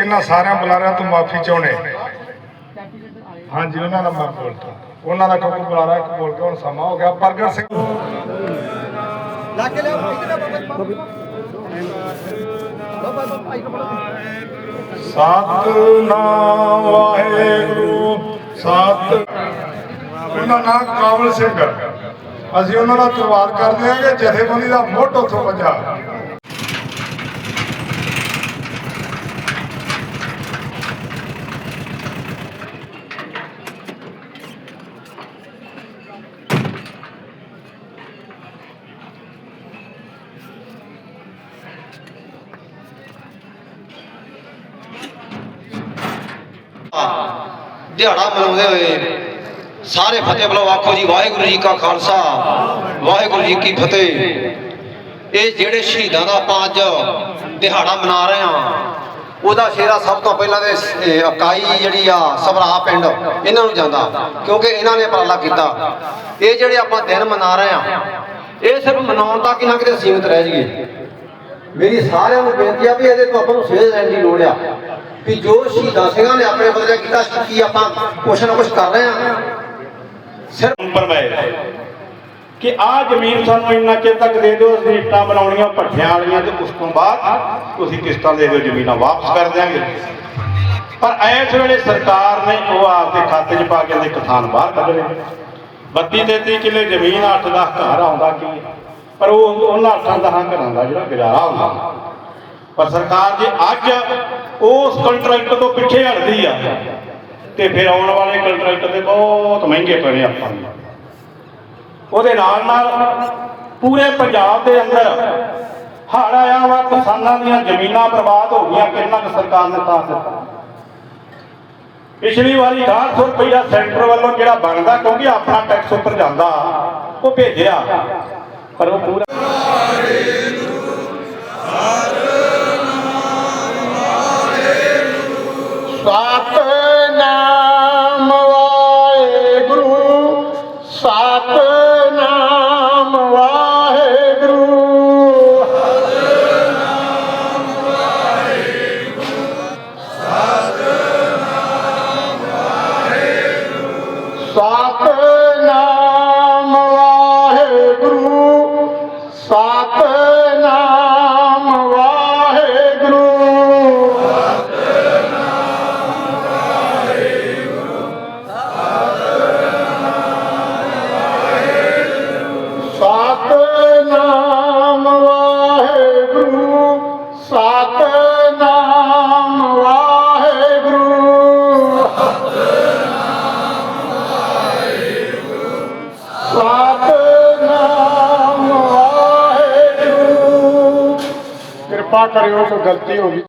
ਇਹਨਾਂ ਸਾਰਿਆਂ ਬੁਲਾਰਿਆਂ ਤੋਂ ਮਾਫੀ ਚਾਹੁੰਦੇ ਹਾਂਜੀ, ਉਹਨਾਂ ਦਾ ਮੈਂ ਬੋਲਦਾ ਉਹਨਾਂ ਦਾ ਕਿਉਂਕਿ ਬੁਲਾਰਾ ਇੱਕ ਬੋਲ ਕੇ ਹੁਣ ਸਮਾਂ ਹੋ ਗਿਆ। ਪ੍ਰਗਟ ਸਿੰਘ। ਲਾ ਕੇ ਲਿਆਓ ਸਤਨਾਮ ਵਾਹਿਗੁਰੂ, ਸਤ ਉਹਨਾਂ ਨਾਲ ਕਾਬਲ ਸਿੰਘ। ਅਸੀਂ ਉਹਨਾਂ ਦਾ ਤਲਵਾਰ ਕਰਦੇ ਹਾਂ ਕਿ ਜਥੇਬੰਦੀ ਦਾ ਮੁੱਢ ਉੱਥੋਂ ਵੱਜਾ ਦਿਹਾੜਾ ਮਨਾਉਂਦੇ ਹੋਏ ਸਾਰੇ ਫਤਿਹ ਬੁਲਾਓ, ਆਖੋ ਜੀ, ਵਾਹਿਗੁਰੂ ਜੀ ਕਾ ਖਾਲਸਾ, ਵਾਹਿਗੁਰੂ ਜੀ ਕੀ ਫਤਿਹ। ਇਹ ਜਿਹੜੇ ਸ਼ਹੀਦਾਂ ਦਾ ਆਪਾਂ ਅੱਜ ਦਿਹਾੜਾ ਮਨਾ ਰਹੇ ਹਾਂ, ਉਹਦਾ ਸ਼ੇਰਾ ਸਭ ਤੋਂ ਪਹਿਲਾਂ ਦੇ ਇਕਾਈ ਜਿਹੜੀ ਆ, ਸਭਰਾ ਪਿੰਡ, ਇਹਨਾਂ ਨੂੰ ਜਾਂਦਾ, ਕਿਉਂਕਿ ਇਹਨਾਂ ਨੇ ਉਪਰਾਲਾ ਕੀਤਾ। ਇਹ ਜਿਹੜੇ ਆਪਾਂ ਦਿਨ ਮਨਾ ਰਹੇ ਹਾਂ, ਇਹ ਸਿਰਫ ਮਨਾਉਣ ਤੱਕ ਹੀ ਨਾ ਕਿਤੇ ਸੀਮਿਤ ਰਹਿ ਜਾਈਏ। ਮੇਰੀ ਸਾਰਿਆਂ ਨੂੰ ਬੇਨਤੀ ਆ ਵੀ ਇਹਦੇ ਤੋਂ ਆਪਾਂ ਨੂੰ ਸੇਧ ਲੈਣ ਦੀ ਲੋੜ ਆ। ਵੀ ਜੋ ਸ਼ਹੀਦਾਂ ਸਿੰਘਾਂ ਨੇ ਆਪਣੇ ਬਦਲੇ ਕੀਤਾ ਕੀ ਆਪਾਂ ਕੁਛ ਨਾ ਕੁਛ ਕਰ ਰਹੇ ਆ ਸਿਰਫ ਪਰਵਾਏ ਕਿ ਆ ਜ਼ਮੀਨ ਸਾਨੂੰ ਇੰਨਾ ਚਿਰ ਤੱਕ ਦੇ ਦਿਓ, ਅਸੀਂ ਇੱਟਾਂ ਬਣਾਉਣੀਆਂ, ਭੱਠਿਆਂ ਵਾਲੀਆਂ, ਤੇ ਉਸ ਤੋਂ ਬਾਅਦ ਤੁਸੀਂ ਕਿਸ਼ਤਾਂ ਦੇ ਦਿਓ, ਜ਼ਮੀਨਾਂ ਵਾਪਸ ਕਰ ਦਿਆਂਗੇ। ਪਰ ਇਸ ਵੇਲੇ ਸਰਕਾਰ ਨੇ ਉਹ ਆਪਦੇ ਖਾਤੇ 'ਚ ਪਾ ਕੇ ਦੇ ਕਿਸਾਨ ਬਾਹਰ ਕੱਢ ਲਏ। 32 33 ਕਿੱਲੇ ਜ਼ਮੀਨ 8-10 ਘਰ ਆਉਂਦਾ ਕੀ ਪਰ ਉਹ ਉਹਨਾਂ 8-10 ਘਰਾਂ ਦਾ ਜਿਹੜਾ ਗੁਜ਼ਾਰਾ ਹੁੰਦਾ। ਪਰ ਸਰਕਾਰ ਜੇ ਅੱਜ ਉਸ ਕੰਟਰੈਕਟ ਤੋਂ ਪਿੱਛੇ ਹਟਦੀ ਆ, ਤੇ ਫਿਰ ਆਉਣ ਵਾਲੇ ਕੰਟਰੈਕਟ ਤੇ ਬਹੁਤ ਮਹਿੰਗੇ ਪੈਣੇ ਆਪਾਂ ਨੂੰ। ਉਹਦੇ ਨਾਲ ਨਾਲ ਪੂਰੇ ਪੰਜਾਬ ਦੇ ਅੰਦਰ ਹੜ੍ਹ ਆਇਆ ਵਾ, ਕਿਸਾਨਾਂ ਦੀਆਂ ਜ਼ਮੀਨਾਂ ਬਰਬਾਦ ਹੋ ਗਈਆਂ, ਕਿੰਨਾ ਕੁ ਸਰਕਾਰ ਨੇ ਤਾਂ ਦਿੱਤਾ। ਪਿਛਲੀ ਵਾਰੀ 800 ਰੁਪਈਆ ਸੈਂਟਰ ਵੱਲੋਂ ਜਿਹੜਾ ਬਣਦਾ, ਕਿਉਂਕਿ ਆਪਣਾ ਟੈਕਸ ਉੱਪਰ ਜਾਂਦਾ, ਉਹ ਭੇਜਿਆ। ਪਰ ਉਹ ਪੂਰਾ ਕਿਰਪਾ ਕਰਿਓ ਕੋਈ ਗਲਤੀ ਹੋ ਗਈ।